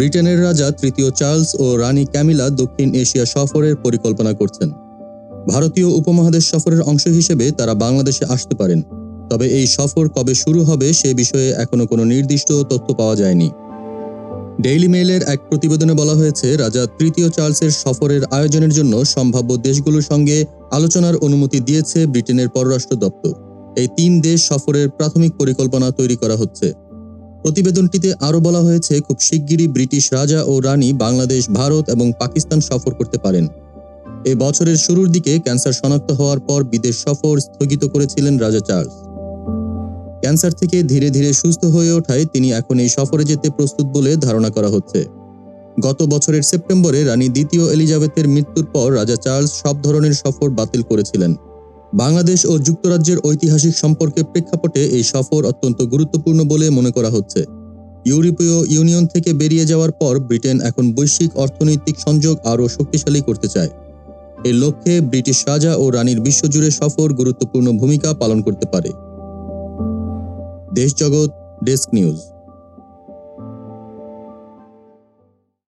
ব্রিটেনের রাজা তৃতীয় চার্লস ও রানী ক্যামিলা দক্ষিণ এশিয়া সফরের পরিকল্পনা করছেন। ভারতীয় উপমহাদেশ সফরের অংশ হিসেবে তারা বাংলাদেশে আসতে পারেন। তবে এই সফর কবে শুরু হবে সে বিষয়ে এখনও কোনো নির্দিষ্ট তথ্য পাওয়া যায়নি। ডেইলি মেইলের এক প্রতিবেদনে বলা হয়েছে, রাজা তৃতীয় চার্লসের সফরের আয়োজনের জন্য সম্ভাব্য দেশগুলোর সঙ্গে আলোচনার অনুমতি দিয়েছে ব্রিটেনের পররাষ্ট্র দপ্তর। এই তিন দেশ সফরের প্রাথমিক পরিকল্পনা তৈরি করা হচ্ছে। প্রতিবেদনটিতে আরও বলা হয়েছে, খুব শিগগিরই ব্রিটিশ রাজা ও রানী বাংলাদেশ, ভারত এবং পাকিস্তান সফর করতে পারেন। এ বছরের শুরুর দিকে ক্যান্সার শনাক্ত হওয়ার পর বিদেশ সফর স্থগিত করেছিলেন রাজা চার্লস। ক্যান্সার থেকে ধীরে ধীরে সুস্থ হয়ে ওঠায় তিনি এখন এই সফরে যেতে প্রস্তুত বলে ধারণা করা হচ্ছে। গত বছরের সেপ্টেম্বরে রানী দ্বিতীয় এলিজাবেথের মৃত্যুর পর রাজা চার্লস সব ধরনের সফর বাতিল করেছিলেন। বাংলাদেশ ও যুক্তরাজ্যের ঐতিহাসিক সম্পর্কের প্রেক্ষাপটে এই সফর অত্যন্ত গুরুত্বপূর্ণ বলে মনে করা হচ্ছে। ইউরোপীয় ইউনিয়ন থেকে বেরিয়ে যাওয়ার পর ব্রিটেন এখন বৈশ্বিক অর্থনৈতিক সংযোগ আরও শক্তিশালী করতে চায়। এর লক্ষ্যে ব্রিটিশ রাজা ও রানীর বিশ্বজুড়ে সফর গুরুত্বপূর্ণ ভূমিকা পালন করতে পারে। Deshjagat desk news.